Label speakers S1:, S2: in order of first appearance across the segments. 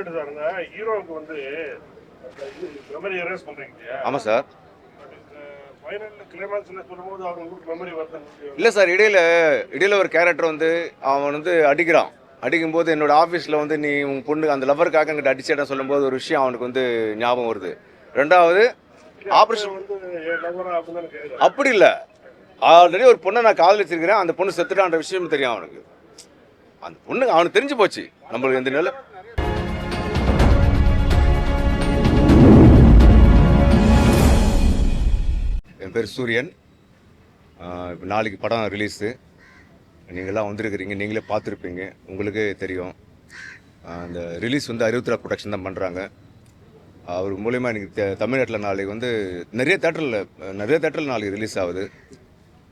S1: வரட்டு சார். இந்த ஹீரோவுக்கு வந்து மெமரி எரேஸ் பண்றீங்க இல்லையா
S2: ஆமாம் சார் இல்லை சார். இடையில இடையில ஒரு கேரக்டர் வந்து அவன் வந்து அடிக்கிறான். அடிக்கும்போது என்னோட ஆஃபீஸில் வந்து நீ உன் பொண்ணு அந்த லவருக்காக எங்கிட்ட அடிச்சேன்னு சொல்லும்போது ஒரு விஷயம் அவனுக்கு வந்து ஞாபகம் வருது. ரெண்டாவது ஆப்ரேஷன் அப்படி இல்லை. ஆல்ரெடி ஒரு பொண்ணை நான் காதலிச்சிருக்கிறேன் அந்த பொண்ணு செத்துட்டான்ற விஷயம் தெரியும் அவனுக்கு. அந்த பொண்ணு அவனுக்கு தெரிஞ்சு போச்சு. நம்மளுக்கு இந்த நிலை என் பேர் சூரியன். நாளைக்கு படம் ரிலீஸு நீங்களாம் வந்திருக்கிறீங்க. நீங்களே பார்த்துருப்பீங்க. உங்களுக்கே தெரியும். அந்த ரிலீஸ் வந்து அறுபத்தி ப்ரொடக்ஷன் தான் பண்ணுறாங்க அவர் மூலயமா எனக்கு தமிழ்நாட்டில் நாளைக்கு வந்து நிறைய தேட்டரில் நிறைய தேட்டரில் நாளைக்கு ரிலீஸ் ஆகுது.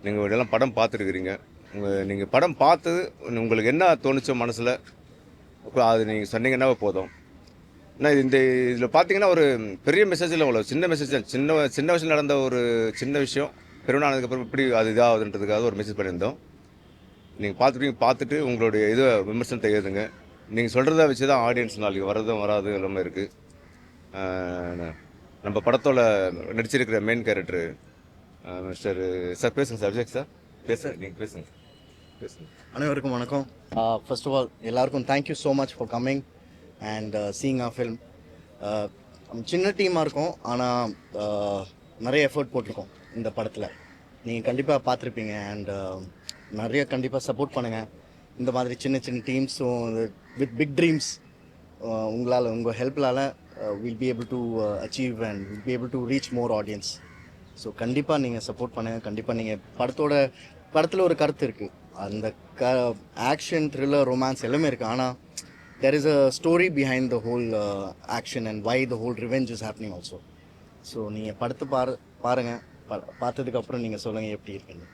S2: நீங்கள் இதெல்லாம் படம் பார்த்துருக்கிறீங்க. உங்கள் நீங்கள் படம் பார்த்து உங்களுக்கு என்ன தோணுச்சோ மனசில் அது நீங்கள் சொன்னீங்கன்னா போதும். நான் இந்த இதில் பார்த்தீங்கன்னா ஒரு பெரிய மெசேஜ் இல்லை அவ்வளோ சின்ன மெசேஜ் தான். சின்ன சின்ன வயசில் நடந்த ஒரு சின்ன விஷயம். பெருநானதுக்கப்புறம் இப்படி அது இதாகுதுன்றதுக்காக ஒரு மெசேஜ் பண்ணியிருந்தோம். நீங்கள் பார்த்துட்டு பார்த்துட்டு உங்களுடைய இது விமர்சனத்தை எழுதுங்க. நீங்கள் சொல்கிறத வச்சு தான் ஆடியன்ஸ் நாளைக்கு வர்றதும் வராது எல்லாமே இருக்குது நம்ம படத்தோட நடிச்சிருக்கிற மெயின் கேரக்டர் மிஸ்டர் சார் பேசுங்க சார் அபிஷேக் சார் பேச நீங்கள் பேசுங்க. பேசுங்க.
S3: அனைவருக்கும் வணக்கம். ஃபர்ஸ்ட் ஆஃப் ஆல் எல்லாருக்கும் thank you so much for coming and seeing a film சின்ன டீமாக இருக்கும் ஆனால் uh, நிறைய எஃபர்ட் போட்டிருக்கோம் இந்த படத்தில். நீங்கள் கண்டிப்பாக பார்த்துருப்பீங்க அண்ட் um, நிறைய கண்டிப்பாக சப்போர்ட் பண்ணுங்கள் இந்த மாதிரி சின்ன சின்ன டீம்ஸும் வித் பிக் ட்ரீம்ஸ் உங்களால் உங்கள் ஹெல்ப்லால் will be able to achieve and will be able to reach more audience so கண்டிப்பாக நீங்கள் சப்போர்ட் பண்ணுங்கள் கண்டிப்பாக நீங்கள் படத்தோட படத்தில் ஒரு கருத்து இருக்குது அந்த க ஆக்ஷன் த்ரில்லர் ரொமான்ஸ் எல்லாமே இருக்குது ஆனால் there is a story behind the whole action and why the whole revenge is happening also so நீங்கள் படத்தை பாரு பாருங்கள் ப பார்த்ததுக்கப்புறம் நீங்கள் சொல்லுங்கள் எப்படி இருக்குன்னு.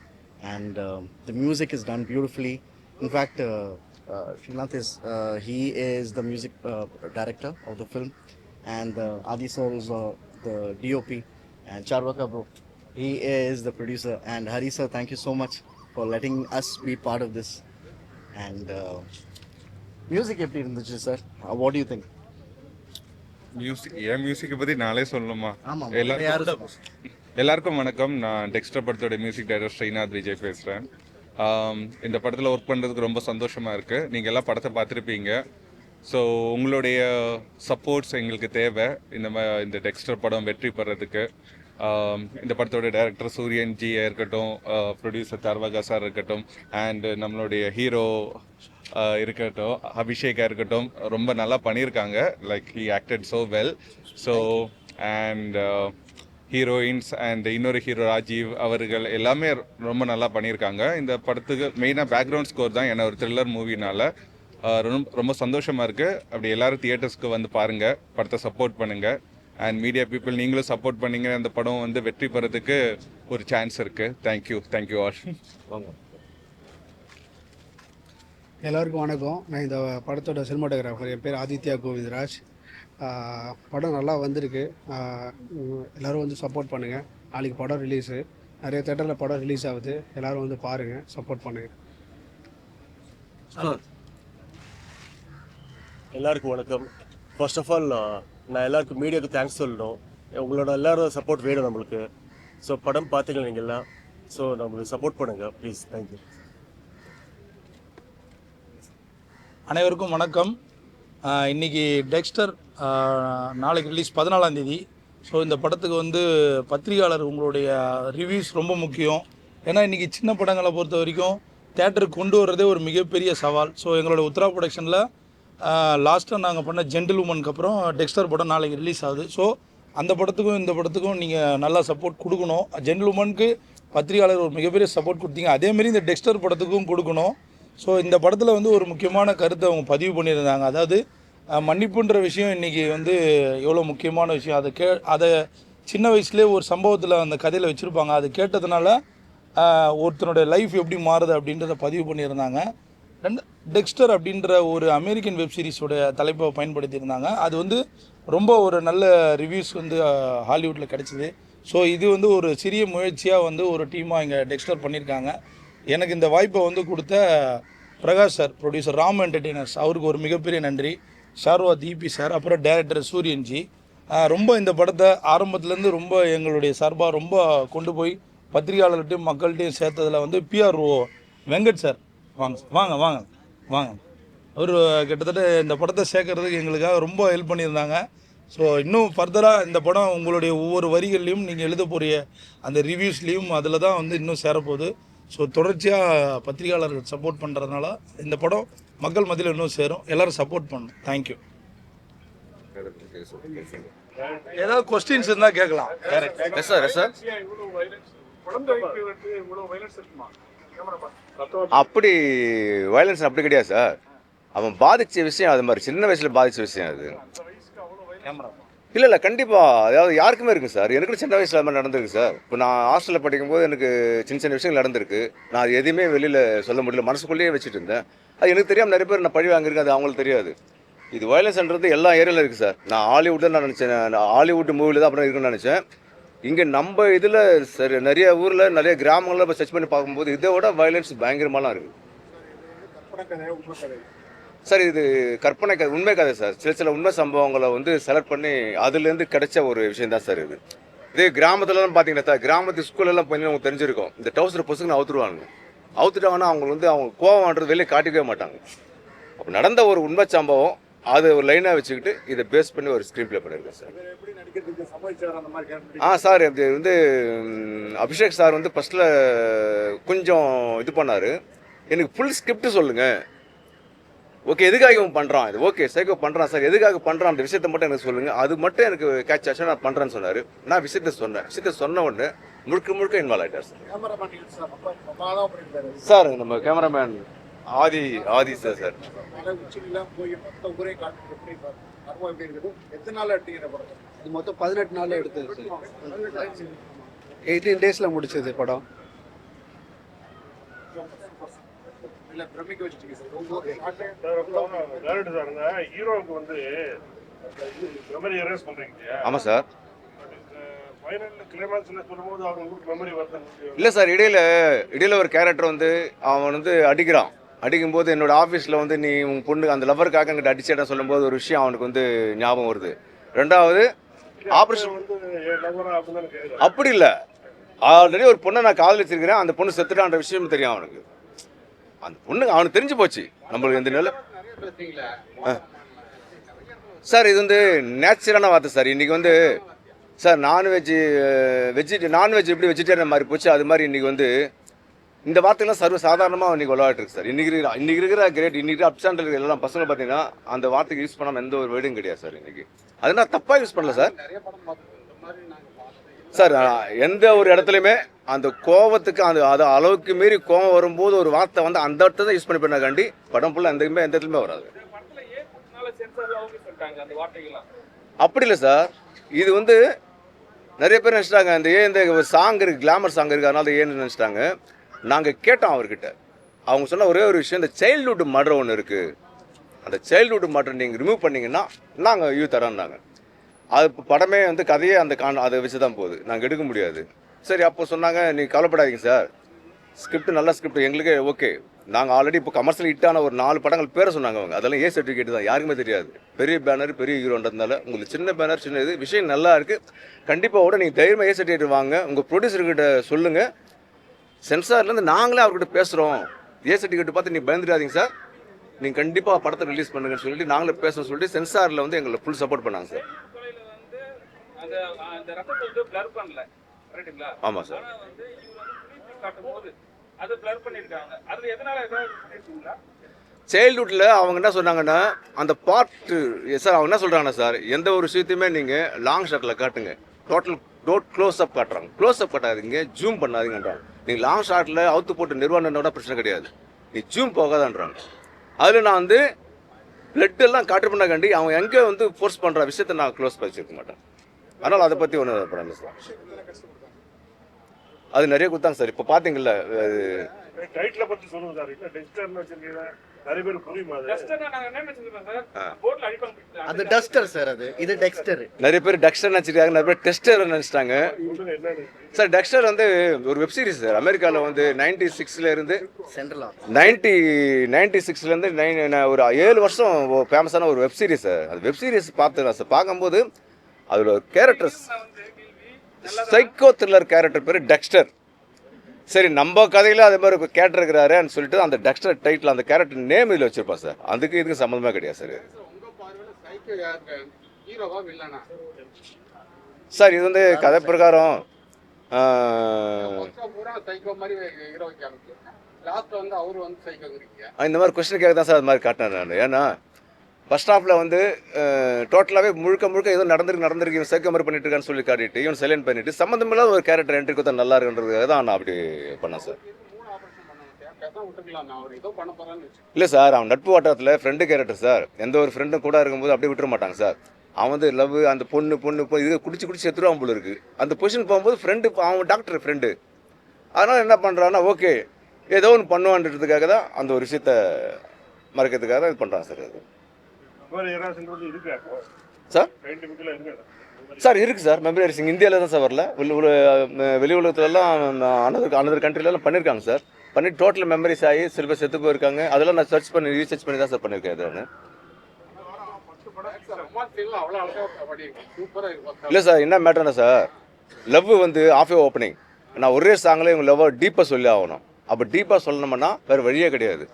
S3: And the music is done beautifully in fact Srinath is he is the music director of the film and uh, Adi sir is uh, the DOP and Charvaka bro he is the producer. And Hari sir thank you so much for letting us be part uh, music எப்படி இருந்துச்சு sir do you think?
S4: Music என் மியூசிக்கை பற்றி நாளே சொல்லணுமா? எல்லாருக்கும் எல்லாருக்கும் வணக்கம். நான் டெக்ஸ்டர் படத்தோட மியூசிக் டைரக்டர் ஸ்ரீநாத் விஜய் பேசுகிறேன் இந்த படத்தில் ஒர்க் பண்ணுறதுக்கு ரொம்ப சந்தோஷமாக இருக்குது நீங்கள் எல்லாம் படத்தை பார்த்துருப்பீங்க. ஸோ உங்களுடைய சப்போர்ட்ஸ் எங்களுக்கு தேவை. இந்த மா இந்த டெக்ஸ்டர் படம் வெற்றி பெறதுக்கு. ஆம், இந்த படத்தோட டைரக்டர் சூரியன் ஜி இருக்கட்டும் ப்ரொடியூசர் தர்வகா சார் இருக்கட்டும் அண்ட் நம்மளுடைய ஹீரோ இருக்கட்டும். அபிஷேகா இருக்கட்டும். ரொம்ப நல்லா பண்ணியிருக்காங்க like he acted so well so and heroines and இன்னொரு ஹீரோ ராஜீவ் அவர்கள் எல்லாமே ரொம்ப நல்லா பண்ணியிருக்காங்க இந்த படத்துக்கு மெயினாக பேக்ரவுண்ட் ஸ்கோர் தான். என்ன ஒரு த்ரில்லர் மூவினால ரொம்ப ரொம்ப சந்தோஷமாக இருக்குது அப்படி எல்லாரும் தியேட்டர்ஸ்க்கு வந்து பாருங்கள் படத்தை சப்போர்ட் பண்ணுங்கள் அண்ட் மீடியா பீப்புள் நீங்களும் சப்போர்ட் பண்ணீங்க அந்த படம் வந்து வெற்றி பெறதுக்கு ஒரு சான்ஸ் இருக்குது தேங்க்யூ தேங்க்யூ ஆல்
S2: வாங்க.
S5: எல்லோருக்கும் வணக்கம். நான் இந்த படத்தோட சினிமாட்டோகிராஃபர் என் பேர் ஆதித்யா கோவிந்தராஜ். படம் நல்லா வந்திருக்கு. எல்லோரும் வந்து சப்போர்ட் பண்ணுங்கள் நாளைக்கு படம் ரிலீஸு நிறைய தேட்டரில் படம் ரிலீஸ் ஆகுது. எல்லோரும் வந்து பாருங்கள் சப்போர்ட் பண்ணுங்கள்
S6: எல்லாருக்கும் வணக்கம். ஃபர்ஸ்ட் ஆஃப் ஆல் நான் எல்லாருக்கும் மீடியாவுக்கு தேங்க்ஸ் சொல்லணும். உங்களோட எல்லாரும் சப்போர்ட் வேணும் நம்மளுக்கு. ஸோ படம் பார்த்தீங்களா நீங்கள்லாம் ஸோ நம்மளுக்கு சப்போர்ட் பண்ணுங்கள் ப்ளீஸ் தேங்க்யூ
S7: அனைவருக்கும் வணக்கம். இன்றைக்கி இன்னைக்கு டெக்ஸ்டர் நாளைக்கு ரிலீஸ் பதினாலாம் தேதி. ஸோ இந்த படத்துக்கு வந்து பத்திரிகையாளர் உங்களுடைய ரிவ்யூஸ் ரொம்ப முக்கியம். ஏன்னா இன்றைக்கி சின்ன படங்களை பொறுத்த வரைக்கும் தேட்டருக்கு கொண்டு வர்றதே ஒரு மிகப்பெரிய சவால். ஸோ எங்களோட உத்தரா ப்ரொடக்ஷனில் லாஸ்ட்டாக நாங்கள் பண்ண ஜென்டில் உமனுக்கு அப்புறம் டெக்ஸ்டர் படம் நாளைக்கு ரிலீஸ் ஆகுது. ஸோ அந்த படத்துக்கும் இந்த படத்துக்கும் நீங்கள் நல்லா சப்போர்ட் கொடுக்கணும். ஜென்டில் உமனுக்கு பத்திரிகையாளர் ஒரு மிகப்பெரிய சப்போர்ட் கொடுத்தீங்க. அதேமாரி இந்த டெக்ஸ்டர் படத்துக்கும் கொடுக்கணும். ஸோ இந்த படத்தில் வந்து ஒரு முக்கியமான கருத்தை அவங்க பதிவு பண்ணியிருந்தாங்க. அதாவது மன்னிப்புன்ற விஷயம் இன்றைக்கி வந்து எவ்வளோ முக்கியமான விஷயம். அதை கே அதை சின்ன வயசுலேயே ஒரு சம்பவத்தில் அந்த கதையில் வச்சுருப்பாங்க. அது கேட்டதுனால ஒருத்தனுடைய லைஃப் எப்படி மாறுது அப்படின்றத பதிவு பண்ணியிருந்தாங்க. ரெண்டு டெக்ஸ்டர் அப்படின்ற ஒரு அமெரிக்கன் வெப் சீரிஸோட தலைப்பை பயன்படுத்தியிருந்தாங்க. அது வந்து ரொம்ப ஒரு நல்ல ரிவ்யூஸ் வந்து ஹாலிவுட்டில் கிடச்சிது. ஸோ இது வந்து ஒரு சிறிய முயற்சியாக வந்து ஒரு டீமாக இங்கே டெக்ஸ்டர் பண்ணியிருக்காங்க. எனக்கு இந்த வாய்ப்பை வந்து கொடுத்த Prakash sir producer Ram entertainers அவருக்கு ஒரு மிகப்பெரிய நன்றி. ஷார்வா தீபி சார் அப்புறம் டேரக்டர் சூரியன்ஜி ரொம்ப இந்த படத்தை ஆரம்பத்துலேருந்து ரொம்ப எங்களுடைய சார்பாக ரொம்ப கொண்டு போய் பத்திரிகையாளர்கிட்டையும் மக்கள்கிட்டையும் சேர்த்ததில் வந்து பிஆர்ஓ வெங்கட் சார். வாங்க வாங்க வாங்க வாங்க. அவர் கிட்டத்தட்ட இந்த படத்தை சேர்க்கறதுக்கு எங்களுக்காக ரொம்ப ஹெல்ப் பண்ணியிருந்தாங்க. ஸோ இன்னும் ஃபர்தராக இந்த படம் உங்களுடைய ஒவ்வொரு வரிகள்லையும் நீங்கள் எழுத போகிற அந்த ரிவ்யூஸ்லேயும் அதில் தான் வந்து இன்னும் சேரப்போகுது. ஸோ தொடர்ச்சியாக பத்திரிகையாளர்கள் சப்போர்ட் பண்ணுறதுனால இந்த படம் மக்கள் மத்தியில் இன்னும் சேரும். எல்லாரும் சப்போர்ட் பண்ணணும். தேங்க்யூ ஏதாவது கொஸ்டின்ஸ் இருந்தால் கேட்கலாம்.
S2: எஸ் சார் எஸ் சார் அப்படி வயலன்ஸ் அப்படி கிடையாது சார் அவன் பாதிச்ச விஷயம் அது மாதிரி சின்ன வயசுல பாதிச்ச விஷயம் அது.
S1: Violence.
S2: இல்லை இல்லை கண்டிப்பாக அதாவது யாருக்குமே இருக்குது சார். எனக்கு சின்ன வயசில் அது மாதிரி நடந்திருக்கு சார். இப்போ நான் ஹாஸ்டலில் படிக்கும்போது எனக்கு சின்ன சின்ன விஷயங்கள் நடந்திருக்கு. நான் அது எதுவுமே வெளியில் சொல்ல முடியல. மனசுக்குள்ளேயே வச்சுட்டு இருந்தேன். அது எனக்கு தெரியாமல் நிறைய பேர் நான் பழி வாங்கியிருக்கேன் அது அவங்களுக்கு தெரியாது. இது வயலன்ஸ்ன்றது எல்லா ஏரியாவில் இருக்குது சார். நான் ஹாலிவுட் தான் நான் நினச்சேன் ஹாலிவுட் மூவியில் தான் அப்புறம் இருக்குன்னு நினச்சேன். இங்கே நம்ம இதில் சரி நிறைய ஊரில் நிறைய கிராமங்களில் இப்போ சர்ச் பண்ணி பார்க்கும்போது இதை விட வயலன்ஸ் பயங்கரமாலாம் இருக்குது சார் இது கற்பனை கதை உண்மை கதை சார். சில சில உண்மை சம்பவங்களை வந்து செலக்ட் பண்ணி அதுலேருந்து கிடைச்ச ஒரு விஷயம் தான் சார் இது. இதே கிராமத்துலலாம் பார்த்தீங்கன்னா சார் கிராமத்து ஸ்கூல்லலாம் பண்ணி உங்களுக்கு தெரிஞ்சிருக்கும். இந்த டவுசர் பசங்க அவுத்துருவாங்க அவுத்துட்டாங்கன்னா அவங்க வந்து அவங்க கோவம்ன்றது வெளியே காட்டிக்கவே மாட்டாங்க. அப்போ நடந்த ஒரு உண்மை சம்பவம் அது ஒரு லைனாக வச்சுக்கிட்டு இதை பேஸ் பண்ணி ஒரு ஸ்க்ரீன் ப்ளே பண்ணியிருக்கேன் சார். ஆ சார் இது வந்து அபிஷேக் சார் வந்து ஃபஸ்ட்டில் கொஞ்சம் இது பண்ணார். எனக்கு ஃபுல் ஸ்கிரிப்ட் சொல்லுங்கள் ஓகே எதுக்காக இவன் பண்ணுறான் இது? ஓகே சைக்கோ பண்ணுறான் சார். எதுக்காக பண்ணுறான் அந்த விஷயத்தை மட்டும் எனக்கு சொல்லுங்கள் அது மட்டும் எனக்கு கேட்ச் ஆச்சு நான் பண்ணுறேன்னு சொன்னார். நான் விஷயத்தை சொன்னேன். விஷயத்தை சொன்ன உடனே முழுக்க முழுக்க இன்வால்வ் ஆகிட்டார் சார். சார். நம்ம cameraman Aadhi Aadhi sir? Sir
S5: இது மொத்தம் பதினெட்டு நாளில் எடுத்தது எயிட்டீன் டேஸில் முடிச்சது படம்.
S1: சார், அப்புறம் director சார், ஹீரோவுக்கு வந்து memory erase பண்றீங்க?
S2: ஆமாம் சார். இல்லை சார் இடையில இடையில ஒரு கேரக்டர் வந்து அவன் வந்து அடிக்கிறான். அடிக்கும்போது என்னோட ஆஃபீஸில் வந்து நீ உன் பொண்ணு அந்த லவருக்காக அங்கிட்ட அடிச்சேன்னு சொல்லும்போது ஒரு விஷயம் அவனுக்கு வந்து ஞாபகம் வருது. ரெண்டாவது ஆப்ரேஷன். அப்படி இல்லை. ஆல்ரெடி ஒரு பொண்ணை நான் காதலிச்சிருக்கிறேன். அந்த பொண்ணு செத்துட்டான்ற விஷயம் தெரியும் அவனுக்கு. அந்த பொண்ணு அவனுக்கு தெரிஞ்சு போச்சு. நம்மளுக்கு இந்த நிலை. சார் இது வந்து நேச்சுரலான வார்த்தை சார். இன்னைக்கு வந்து சார் நான்வெஜ் வெஜிடே நான்வெஜ் எப்படி வெஜிடேரியன் மாதிரி போச்சு அது மாதிரி இன்னைக்கு வந்து இந்த வார்த்தைலாம் சர்வ சாதாரணமாக இன்னைக்கு விளையாட்டு இருக்கு சார். இன்னைக்கு இருக்கிற இன்னைக்கு இருக்கிற கிரேட் இன்னைக்கு அப்சாண்ட் இருக்கிற எல்லாம் பசங்க பார்த்தீங்கன்னா அந்த வார்த்தைக்கு யூஸ் பண்ணாமல் எந்த ஒரு வேர்டும் கிடையாது சார் இன்னைக்கு. அது நான் தப்பாக யூஸ் பண்ணல சார். சார் எந்த ஒரு இடத்துலையுமே அந்த கோவத்துக்கு அந்த அது அளவுக்கு மீறி கோவம் வரும்போது ஒரு வார்த்தை வந்து அந்த இடத்த தான் யூஸ் பண்ணி பண்ணாக்காண்டி படம் ஃபுல்லாக எந்த எந்த இடத்துலையுமே வராது. அப்படி இல்லை சார். இது வந்து நிறைய பேர் நினச்சிட்டாங்க இந்த ஏன் இந்த சாங் இருக்கு கிளாமர் சாங் இருக்கு அதனால ஏன்னு நினச்சிட்டாங்க. நாங்கள் கேட்டோம் அவர்கிட்ட. அவங்க சொன்ன ஒரே ஒரு விஷயம் இந்த சைல்ட்ஹுட் மர்டர் ஒன்று இருக்குது அந்த சைல்ட்ஹுட் மர்டர் நீங்கள் ரிமூவ் பண்ணீங்கன்னா நாங்கள் யூ தரோம்னாங்க. அது படமே வந்து கதையே அந்த கான் அதை வச்சு தான் போகுது. நாங்கள் எடுக்க முடியாது. சரி அப்போ சொன்னாங்க நீ கவலைப்படாதீங்க சார் ஸ்கிரிப்ட் நல்ல ஸ்கிரிப்ட் எங்களுக்கு ஓகே நாங்கள் ஆல்ரெடி இப்போ கமர்ஷியல் ஹிட்டான ஒரு நாலு படங்கள் பேரை சொன்னாங்க அவங்க. அதெல்லாம் ஏ சர்டிஃபிகேட் தான். யாருக்குமே தெரியாது. பெரிய பேனர் பெரிய ஹீரோன்றதுனால உங்களுக்கு சின்ன பேனர் சின்ன இது விஷயம் நல்லா இருக்குது கண்டிப்பாக கூட நீங்கள் தைரியமாக ஏ சர்டிஃபிகேட் வாங்க உங்கள் ப்ரொடியூசர்கிட்ட சொல்லுங்கள் சென்சார்லேருந்து நாங்களே அவர்கிட்ட பேசுகிறோம் ஏ சர்டிஃபிகேட் பார்த்து நீங்கள் பயந்துடாதீங்க சார் நீங்கள் கண்டிப்பாக படத்தை ரிலீஸ் பண்ணுங்கன்னு சொல்லிட்டு நாங்களே பேசணும்னு சொல்லிட்டு சென்சாரில் வந்து எங்களை ஃபுல் சப்போர்ட் பண்ணாங்க சார்
S8: கரெக்ட்டுங்களா?
S2: ஆமாம் சார்.
S8: வந்து அது பிளர் அது எதனால ஏதாவது
S2: சைல்ட்ஹுட்டில் அவங்க என்ன சொன்னாங்கன்னா அந்த பார்ட்டு சார் அவங்க என்ன சொல்கிறாங்கன்னா சார் எந்த ஒரு விஷயத்தையுமே நீங்கள் லாங் ஷாட்டில் காட்டுங்க. டோட்டல் டோட் க்ளோஸ் அப் காட்டுறாங்க. க்ளோஸ் அப் காட்டாதீங்க ஜூம் பண்ணாதீங்கன்றாங்க. நீங்கள் லாங் ஷாட்டில் அவுத்து போட்டு நிர்வாணனோட பிரச்சனை கிடையாது. நீ ஜூம் போகாதான்றாங்க. அதில் நான் வந்து எல்லாம் காட்டு பண்ணாக்காண்டி அவன் எங்கே வந்து ஃபோர்ஸ் பண்ணுற விஷயத்தை நான் க்ளோஸ் வச்சிருக்க மாட்டேன். அதனால் அதை பற்றி ஒன்றும் இல்லை சார் அது நிறைய கொடுத்தாங்க சார். இப்போ பார்த்தீங்கல்ல அது
S1: டைட்டில பத்தி சொல்லுங்க சார். இல்ல டெக்ஸ்டர்னு வச்சிருக்கீங்க? நிறைய பேர் புரியுமா அது?
S8: டஸ்டர்னா
S3: அது டஸ்டர் சார் அது. இது டெக்ஸ்டர்
S2: நிறைய பேர் டெக்ஸ்டர் நினச்சிருக்காங்க நிறைய பேர் டெஸ்டர் நினச்சிட்டாங்க. சார் டெக்ஸ்டர் வந்து ஒரு வெப் சீரிஸ் சார். அமெரிக்காவில் வந்து நைன்டி சிக்ஸ்ல இருந்து
S3: சென்ட்ரல்
S2: நைன்டி நைன்டி சிக்ஸ்லேருந்து நைன் ஒரு ஏழு வருஷம் ஃபேமஸான ஒரு வெப் சீரிஸ் சார். அந்த வெப் சீரிஸ் பார்த்து சார். பார்க்கும்போது அதோட கேரக்டர்ஸ் சைக்கோ த்ரில்லர் கேரக்டர் பேர் டெக்ஸ்டர் சரி நம்ம கதையில் அதே மாதிரி இருக்கிறாருன்னு சொல்லிட்டு அந்த டெக்ஸ்டர் டைட்டில் அந்த கேரக்டர் நேம் இதில் வச்சிருப்பா சார். அதுக்கு இதுக்கு சம்மந்தமே கிடையாது சார். சார் இது வந்து கதை பிரகாரம் இந்த மாதிரி கொஸ்டின் கேட்க தான் சார் அது மாதிரி காட்டினேன் நான். ஏன்னா பஸ் ஸ்டாப்பில் வந்து டோட்டலாகவே முழுக்க முழுக்க ஏதோ நடந்திருக்கு நடந்திருக்கு இவன் சைக்கோ மாதிரி பண்ணிட்டு இருக்கான்னு சொல்லி காட்டிட்டு இவன் செலக்ட் பண்ணிட்டு சம்மந்தமில்லாத ஒரு கேரக்டர் என்ட்ரி கொடுத்தா நல்லா இருக்குன்றதுக்காக தான் நான் அப்படி பண்ணேன் சார்
S9: விட்டுக்கலாம் பண்ண
S2: இல்லை சார் அவன் நட்பு வட்டாரத்தில் ஃப்ரெண்டு கேரக்டர் சார் எந்த ஒரு ஃப்ரெண்டும் கூட இருக்கும்போது அப்படியே விட்டுற மாட்டாங்க சார் அவன் வந்து லவ் அந்த பொண்ணு பொண்ணு இது குடிச்சு குடிச்சு செத்துருவான் போல இருக்கு. அந்த பொசிஷன் போகும்போது ஃப்ரெண்டு அவன் டாக்டர் ஃப்ரெண்டு அதனால் என்ன பண்ணுறான்னா ஓகே ஏதோ ஒன்று பண்ணுவான்றதுக்காக தான் அந்த ஒரு விஷயத்த மறைக்கிறதுக்காக தான் இது பண்ணுறான் சார் அது. சார்? சார் இருக்கு சார். மெமரி ரேசிங் இந்தியாவில் தான் சார் வரல. வெளி உல- வெளி உலகத்துலலாம் அனதர் அனதர் கண்ட்ரிலலாம் பண்ணியிருக்காங்க சார். பண்ணி டோட்டல் மெமரிஸ் ஆகி சில பேர் செத்து போயிருக்காங்க. அதெல்லாம் நான் சர்ச் பண்ணி ரீசர்ச் பண்ணி தான் சார் பண்ணியிருக்கேன் நான் இல்லை சார் என்ன மேட்டர்னா சார் லவ் வந்து ஆஃப் ஏ ஓப்பனிங் நான் ஒரே சாங்கில் இவங்க லவ்வை டீப்பாக சொல்லி ஆகணும். அப்போ டீப்பாக சொல்லணும்னா வேறு வழியே கிடையாது.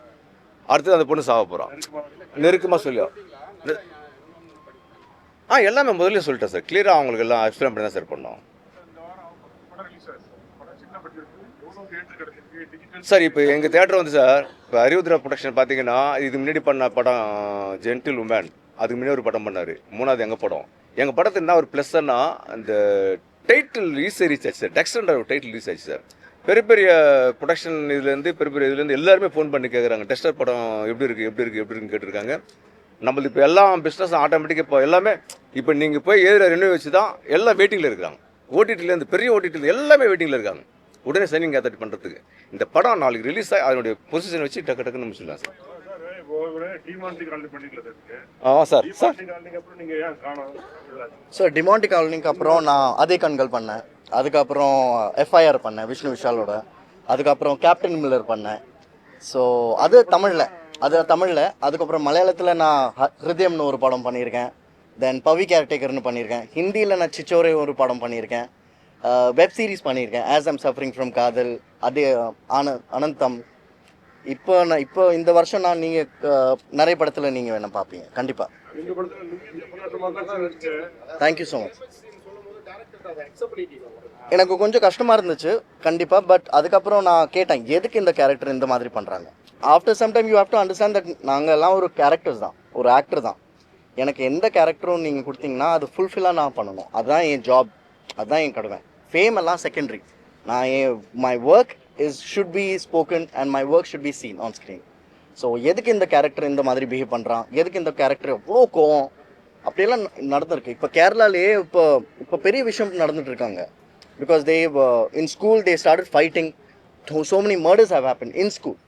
S2: அடுத்தது அந்த பொண்ணு சாக போகிறான் நெருக்கமாக சொல்லி ஆ எல்லாமே முதல்ல சொல்லிட்டேன் சார் கிளியராக அவங்களுக்கு எல்லாம் எக்ஸ்பிளைன் பண்ணி தான் சார் பண்ணோம். சார் இப்போ எங்கள் தேட்டர் வந்து சார் இப்போ அறிவுத்ரா ப்ரொடக்ஷன் பார்த்தீங்கன்னா இது முன்னாடி பண்ண படம் uh, ஜென்டில் உமேன் அதுக்கு முன்னாடி ஒரு படம் பண்ணார். மூணாவது எங்கள் படம். எங்கள் படத்துக்கு என்ன ஒரு ப்ளஸ்ன்னா அந்த டைட்டில் ரீஸ் ரீச் ஆச்சு சார் டெக்ஸ்டன்ற ஒரு டைட்டில் ரீச் ஆச்சு சார் பெரிய பெரிய ப்ரொடக்ஷன் இதுலேருந்து பெரிய பெரிய இதுலேருந்து எல்லாருமே ஃபோன் பண்ணி கேட்குறாங்க டெஸ்டர் படம் எப்படி இருக்குது எப்படி இருக்குது எப்படி இருக்குன்னு கேட்டிருக்காங்க. நம்மளுக்கு இப்போ எல்லாம் பிஸ்னஸ் ஆட்டோமேட்டிக்காக இப்போ எல்லாமே இப்போ நீங்கள் போய் ஏரியா ரெனியூ வச்சு தான் எல்லாம் வெயிட்டிங்கில் இருக்காங்க ஓடிடிலேருந்து பெரிய ஓடிடியில் எல்லாமே வெயிட்டிங்கில் இருக்காங்க. உடனே சைனிங் கேத்தட் பண்ணுறதுக்கு இந்த படம் நாளைக்கு ரிலீஸ் ஆகி அதனுடைய பொசிஷன் வச்சு டக்கு டக்குன்னு நம்ம சொல்லலாம் சார்.
S1: சார்
S2: ஆமாம் சார். சார்
S1: டிமாண்டி காலனிக்கு அப்புறம் நீங்க ஏன் காணோம்?
S3: ஸோ டிமாண்டி காலனிக்கு அப்புறம் நான் அதே கண்கள் பண்ணேன். அதுக்கப்புறம் எஃப்ஐஆர் பண்ணேன் விஷ்ணு விஷாலோட. அதுக்கப்புறம் கேப்டன் மில்லர் பண்ணேன். ஸோ அது தமிழில். அது தமிழில் அதுக்கப்புறம் மலையாளத்தில் நான் ஹிருதயம்னு ஒரு படம் பண்ணியிருக்கேன். தென் பவி கேர்டேக்கர்னு பண்ணியிருக்கேன். ஹிந்தியில் நான் சிச்சோரே ஒரு படம் பண்ணியிருக்கேன். வெப் சீரிஸ் பண்ணியிருக்கேன். As I'm suffering from Kadhal அதே ஆன அனந்தம். இப்போ நான் இப்போ இந்த வருஷம் நான் நீங்கள் நிறைய படத்தில் நீங்கள் வேணால் பார்ப்பீங்க கண்டிப்பாக தேங்க்யூ ஸோ மச் எனக்கு கொஞ்சம் கஷ்டமாக இருந்துச்சு கண்டிப்பாக பட் அதுக்கப்புறம் நான் கேட்டேன் எதுக்கு இந்த கேரக்டர் இந்த மாதிரி பண்ணுறாங்க after some time you have to understand that நாங்கள் எல்லாம் ஒரு கேரக்டர்ஸ் தான் ஒரு ஆக்டர் தான். எனக்கு எந்த கேரக்டரும் நீங்கள் கொடுத்தீங்கன்னா அது ஃபுல்ஃபில்லாக நான் பண்ணணும். அதுதான் என் ஜாப் அதுதான் என் கடமை. ஃபேம் எல்லாம் செகண்டரி நான் என் my work is should be spoken and my work should be seen on screen so எதுக்கு இந்த கேரக்டர் இந்த மாதிரி பிஹேவ் பண்ணுறான் எதுக்கு இந்த கேரக்டர் எவ்வளோ கோவம்? அப்படியெல்லாம் நடந்திருக்கு. இப்போ கேரளாலேயே இப்போ இப்போ பெரிய விஷயம் நடந்துட்டு இருக்காங்க because they in school they started fighting so many murders how happen in school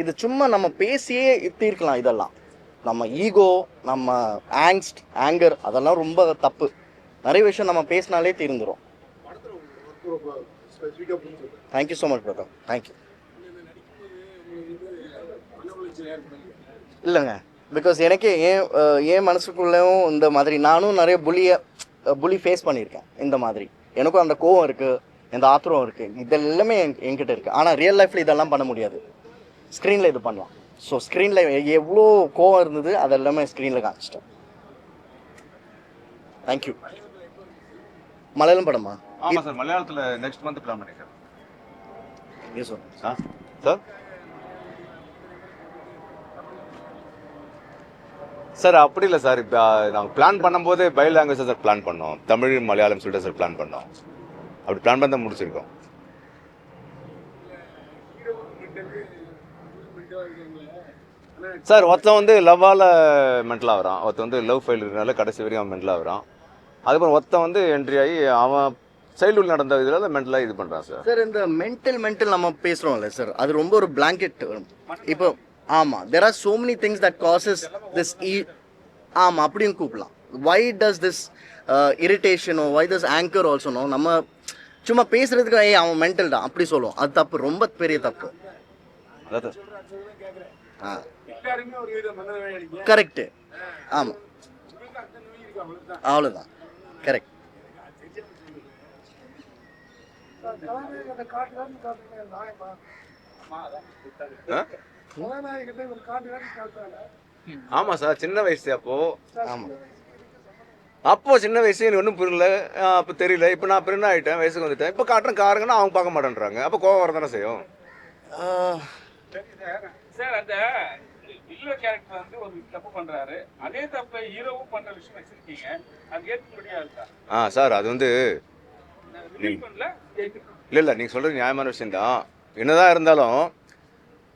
S3: இது சும்மா நம்ம பேசியே தீர்க்கலாம் இதெல்லாம். நம்ம ஈகோ நம்ம ஆங்ஸ்ட் ஆங்கர் அதெல்லாம் ரொம்ப தப்பு. நிறைய விஷயம் நம்ம பேசினாலே தீர்ந்துடும் thank you so much brother thank you இல்லைங்க. பிகாஸ் எனக்கே ஏன் என் மனசுக்குள்ளேயும் இந்த மாதிரி நானும் நிறைய புலியை புலி ஃபேஸ் பண்ணியிருக்கேன் இந்த மாதிரி. எனக்கும் அந்த கோவம் இருக்குது இந்த ஆத்திரம் இருக்குது இது எல்லாமே என்- என்கிட்ட இருக்குது ஆனால் ரியல் லைஃப்பில் இதெல்லாம் பண்ண முடியாது. ஸ்க்ரீனில் இது பண்ணலாம். ஸோ ஸ்க்ரீனில் எவ்வளோ கோவம் இருந்தது அது எல்லாமே ஸ்க்ரீனில் காமிச்சிட்டேன். தேங்க்யூ மலையாளம் படமா?
S2: ஆமாம் சார் மலையாளத்தில் நெக்ஸ்ட் மந்த் பிளான் பண்ணிக்கிறேன்
S3: சார்
S2: சார் சார் அப்படி இல்லை சார். இப்போ நாங்கள் பிளான் பண்ணும்போது பயோ லாங்குவேஜ் சார் பிளான் பண்ணோம். தமிழ் மலையாளம் சொல்லிட்டு சார் பிளான் பண்ணோம். அப்படி பிளான் பண்ணி தான் முடிச்சிருக்கோம். சார் ஒருத்தன் வந்து லவ்வால் மென்டல் ஆகிறான். ஒருத்தன் வந்து லவ் ஃபெயில் இருக்கனால கடைசி வரையும் அவன் மென்டல் ஆகிறான். அதுக்கப்புறம் ஒருத்தன் வந்து என்ட்ரி ஆகி அவன் சைல்டுஹுட் நடந்த இதில் மென்டலாக இது பண்ணுறான் சார்.
S3: சார் இந்த மென்டல் மென்டல் நம்ம பேசுகிறோம்ல சார் அது ரொம்ப ஒரு பிளாங்கெட் இப்போ ஆமாம் there are so many things that causes this e ஆமாம் அப்படியும் கூப்பிடலாம். வை does this இரிட்டேஷனோ why thus anchor ஆல்சோனோ நம்ம சும்மா பேசுறதுக்கு ஏய் அவன் மென்டல் தான் அப்படி சொல்லுவோம். அது தப்பு ரொம்ப பெரிய தப்பு. ஆ. கரெக்டு ஆமாம் அவ்வளோதான் கரெக்ட்
S2: ஆ? ஆமாம் சார் சின்ன வயசு அப்போது
S3: ஆமாம்
S2: அப்போ சின்ன வயசு எனக்கு ஒன்றும் புரியல. அப்போ தெரியல. இப்போ நான் பிறந்த ஆகிட்டேன் வயசுக்கு வந்துட்டேன். இப்போ காட்டுறேன் காருங்கன்னா அவங்க பார்க்க மாட்டேன்றாங்க. அப்போ கோவம் வரதானே செய்யும்?
S8: சார் அந்த வில்ல கேரக்டர் வந்து ஒரு தப்பு பண்றாரு. அதே தப்பை ஹீரோவும் பண்ற விஷயம் வச்சிருக்கீங்க. அது ஏற்றுக்கூடியா இருக்கா
S2: ஆ சார் அது வந்து இல்லை இல்லை நீங்கள் சொல்கிறது நியாயமான விஷயம்தான். என்னதான் இருந்தாலும்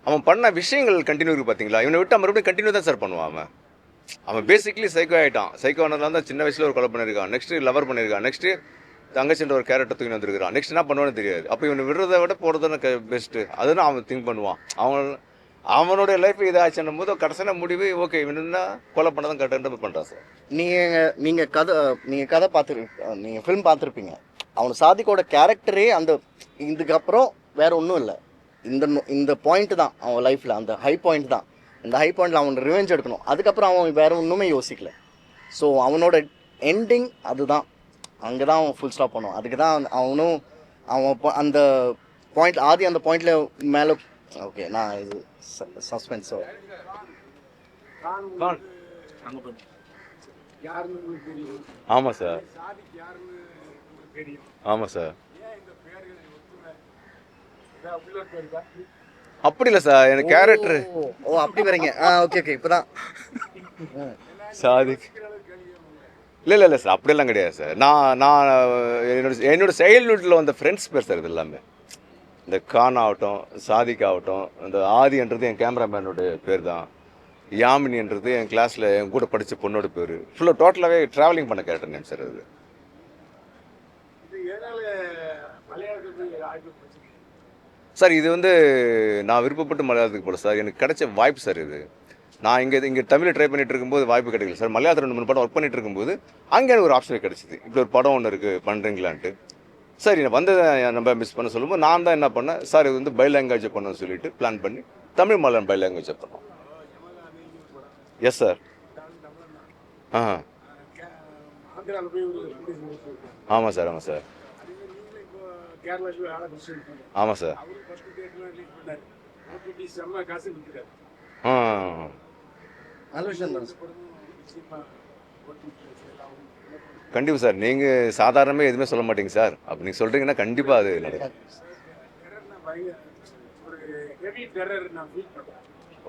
S2: அவன் பண்ண விஷயங்கள் கண்டினியூ இருக்கு பார்த்தீங்களா இவனை விட்டு மறுபடியும் கண்டினியூ தான் சார் பண்ணுவான் அவன். அவன் பேசிக்லி சைக்கோ ஆகிட்டான் சைக்கோ ஆனதுலாம் தான் சின்ன வயசில் ஒரு கொலை பண்ணியிருக்கான் நெக்ஸ்ட் லவர் பண்ணியிருக்கான் நெக்ஸ்ட் தங்கச்சின்ற ஒரு கேரக்டர் தூக்கி வந்துருக்கான் நெக்ஸ்ட் என்ன பண்ணுவான்னு தெரியாது. அப்போ இவனை விடுறதை விட போகிறது பெஸ்ட்டு அதுதான் அவன் திங்க் பண்ணுவான். அவன் அவனுடைய லைஃப் இதாச்சுன்னும் போது கடைசியான முடிவு ஓகே இவனுன்னா கொலை பண்ணதான் கரெக்டாக பண்ணுறான் சார்
S3: நீங்கள் நீங்கள் கதை நீங்கள் கதை பார்த்துரு நீங்கள் ஃபிலிம் பார்த்துருப்பீங்க. அவன் சாதிக்கோட கேரக்டரே அந்த இதுக்கப்புறம் வேற ஒன்றும் இல்லை. இந்த இந்த பாயிண்ட் தான் அவன் லைஃப்பில் அந்த ஹை பாயிண்ட் தான். இந்த ஹை பாயிண்டில் அவன் ரிவெஞ்ச் எடுக்கணும். அதுக்கப்புறம் அவன் வேற ஒன்றுமே யோசிக்கல. ஸோ அவனோட எண்டிங் அதுதான். அங்கே தான் அவன் ஃபுல் ஸ்டாப் பண்ணுவான். அதுக்கு தான் அவனும் அவன் அந்த பாயிண்ட் ஆதி அந்த பாயிண்ட்ல மேலே ஓகே நான் இது சஸ்பென்ஸோ
S2: ஆமாம் சார் ஆமாம் சார்
S9: ஏன் இந்த பேரு ஒத்துமை ஏதாவது உள்ள இருக்கா
S2: அப்படி இல்லை சார் எனக்கு கேரக்டர்
S3: ஓ அப்படி வரீங்க. ஆ ஓகே ஓகே இப்போ தான்
S2: சாதிக். இல்லை இல்லை இல்லை சார் அப்படியெல்லாம் கிடையாது சார். நான் நான் என்னோட என்னோட சைல்ட்ஹுட்டில் வந்த ஃப்ரெண்ட்ஸ் பேர் சார் இது எல்லாமே. இந்த கான் ஆகட்டும் சாதிக் ஆகட்டும் இந்த ஆதின்றது என் கேமராமேனோட பேர் தான் யாமினின்றது என் கிளாஸில் என் கூட படித்த பொண்ணோட பேர். ஃபுல்லாக டோட்டலாகவே ட்ராவலிங் பண்ண கேரக்டர் நேம் சார் அது
S9: இது எதனால மலையாளத்துக்கு ஆய்வு வச்சிருக்கீங்க
S2: சார் இது வந்து நான் விருப்பப்பட்டு மலையாளத்துக்கு போகல சார். எனக்கு கிடைச்ச வாய்ப்பு சார் இது. நான் இங்கே இங்கே தமிழ் ட்ரை பண்ணிட்டு இருக்கும்போது வாய்ப்பு கிடைக்கல சார். மலையாளத்தில் ரெண்டு மூணு படம் ஒர்க் பண்ணிட்டு இருக்கும்போது அங்கே எனக்கு ஒரு ஆப்ஷன் கிடைச்சிது. இப்படி ஒரு படம் ஒன்று இருக்குது பண்ணுறீங்களான்ட்டு சரி நான் வந்ததை நம்ம மிஸ் பண்ண சொல்லும்போது நான் தான் என்ன பண்ணேன் சார் இது வந்து பை லாங்குவேஜ் பண்ணணும்னு சொல்லிட்டு பிளான் பண்ணி தமிழ் மலையாளம் பை லாங்குவேஜ் பண்ணோம். எஸ் சார் ஆ ஆமாம் சார் ஆமாம் சார்
S9: அதே மாதிரி நீங்களும் இப்போ கேரளா போய் ஆளை பிடிச்சிருக்கீங்க
S2: ஆமாம் சார். கண்டிப்பாக சார். நீங்கள் சாதாரணமே எதுவுமே சொல்ல மாட்டீங்க சார். அப்போ நீங்கள் சொல்கிறீங்கன்னா கண்டிப்பாக அது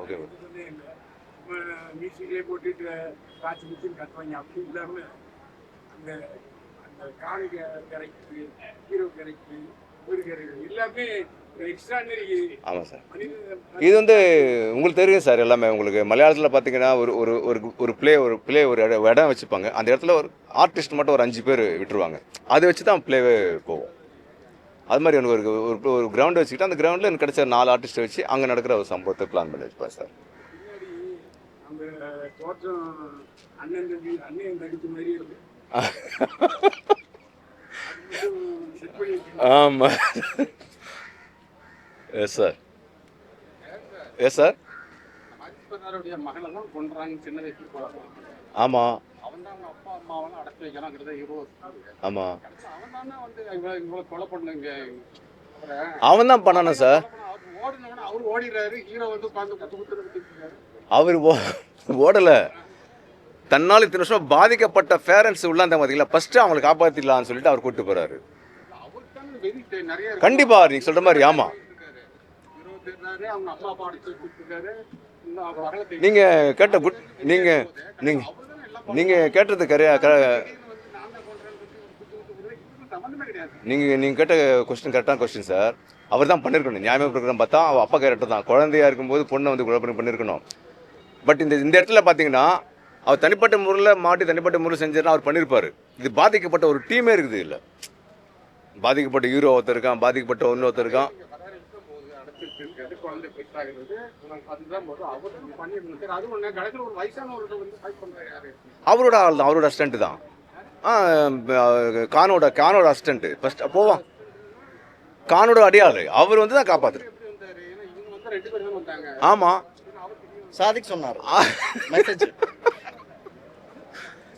S2: ஓகே
S9: மியூசிக்லேயே போட்டுட்டு காய்ச்சி மிஷின் கட்டுவாங்க. அப்படி இல்லாமல் அந்த காணி கேரக்டர் ஹீரோ ஒரு எல்லாமே எக்ஸ்ட்ரானரி
S2: ஆமாம் சார். இது வந்து உங்களுக்கு தெரியும் சார் எல்லாமே. உங்களுக்கு மலையாளத்தில் பார்த்தீங்கன்னா ஒரு ஒரு ஒரு ஒரு ப்ளே ஒரு ப்ளே ஒரு இடம் வச்சுப்பாங்க. அந்த இடத்துல ஒரு ஆர்டிஸ்ட் மட்டும் ஒரு அஞ்சு பேர் விட்டுருவாங்க. அதை வச்சு தான் ப்ளேவே போகும் அது மாதிரி எனக்கு ஒரு ஒரு ஒரு கிரவுண்ட் வச்சுக்கிட்டு அந்த கிரவுண்டில் எனக்கு கிடைச்ச நாலு ஆர்டிஸ்ட்டை வச்சு அங்கே நடக்கிற ஒரு சம்பவத்தை பிளான் பண்ணி வச்சுப்பேன் சார்.
S9: அண்ணன் அண்ணன் மாதிரி இருக்கு அது மட்டும் செட் பண்ணி வச்சுக்கணும்.
S2: ஆமாம் எஸ் சார் எஸ் சார் ஆமாம்
S9: அவன் தான்
S2: பண்ணணும் சார்
S9: அவர்
S2: ஓடலை. தன்னால் இத்தனை வருஷம் பாதிக்கப்பட்ட பேரண்ட்ஸ் உள்ள அந்த பார்த்தீங்களா ஃபஸ்ட்டு அவங்களை காப்பாற்றிடலாம்னு சொல்லிட்டு அவர் கூப்பிட்டு போகிறாரு
S9: கண்டிப்பாக
S2: கண்டிப்பா நீங்கள் சொல்கிற மாதிரி ஆமாம் நீங்கள் கேட்ட குட் நீங்கள் நீங்கள் நீங்கள் கேட்டது கரையா நீங்கள் நீங்கள் கேட்ட கொஸ்டின் கரெக்டான கொஸ்டின் சார் அவர் தான் பண்ணியிருக்கணும் நியாயமாக ப்ரோக்ராம் பார்த்தா அவள் அப்பா கேரக்டர் தான். குழந்தையா இருக்கும்போது பொண்ணை வந்து குழப்பம் பண்ணி பண்ணியிருக்கணும் பட் இந்த இந்த இடத்துல பார்த்தீங்கன்னா அவர் தனிப்பட்ட முறையில் மாட்டி தனிப்பட்ட முறையில் செஞ்சாருன்னா அவர் பண்ணியிருப்பார் இது பாதிக்கப்பட்ட ஒரு டீமே இருக்குது இல்லை பாதிக்கப்பட்ட ஹீரோ ஒருத்தர் இருக்கான் பாதிக்கப்பட்ட ஒன்று ஒருத்தர் இருக்கான். அவரோட ஆள் தான் அவரோட அசிஸ்டண்ட் தான். கானோட கானோட அசிஸ்டண்ட் ஃபர்ஸ்ட் போவான் கானோட அடியாள். அவர் வந்து தான் காப்பாத்துரு ஆமாம்
S3: சாதிக் சொன்னார். மெசேஜ்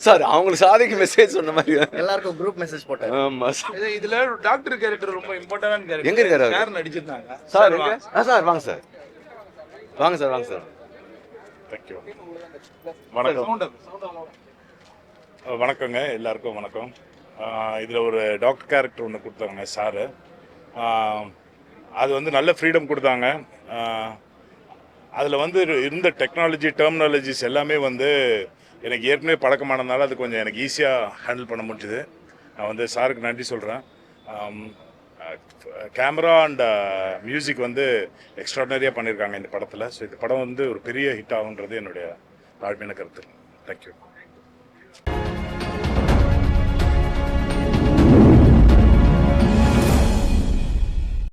S2: சார் அவங்களுக்கு சாதிக்கு மெசேஜ் சொன்ன மாதிரி
S3: எல்லாருக்கும் குரூப் மெசேஜ் போட்டார்.
S2: ஆமாம் சார்.
S7: இது இதுல டாக்டர் கேரக்டர் ரொம்ப இம்பார்ட்டன்டான கேரக்டர்
S2: எங்க இருக்காரு?
S7: யார் நடிச்சிருந்தாங்க
S2: சார் ஆ சார் வாங்க சார். வாங்க சார் வாங்க சார்.
S10: தேங்க்யூ வணக்கம். வணக்கங்க எல்லாருக்கும் வணக்கம். இதில் ஒரு டாக்டர் கேரக்டர் ஒன்று கொடுத்தாங்க சாரு. அது வந்து நல்ல ஃப்ரீடம் கொடுத்தாங்க. அதில் வந்து இருந்த டெக்னாலஜி டெர்மினாலஜிஸ் எல்லாமே வந்து எனக்கு ஏற்கனவே பழக்கமானதுனால அது கொஞ்சம் எனக்கு ஈஸியாக ஹேண்டில் பண்ண முடிஞ்சுது. நான் வந்து சாருக்கு நன்றி சொல்கிறேன் கேமரா அண்ட் மியூசிக் வந்து எக்ஸ்ட்ராடனரியாக பண்ணியிருக்காங்க இந்த படத்தில். ஸோ இந்த படம் வந்து ஒரு பெரிய ஹிட் ஆகுன்றது என்னுடைய தாழ்மையான கருத்து. தேங்க்யூ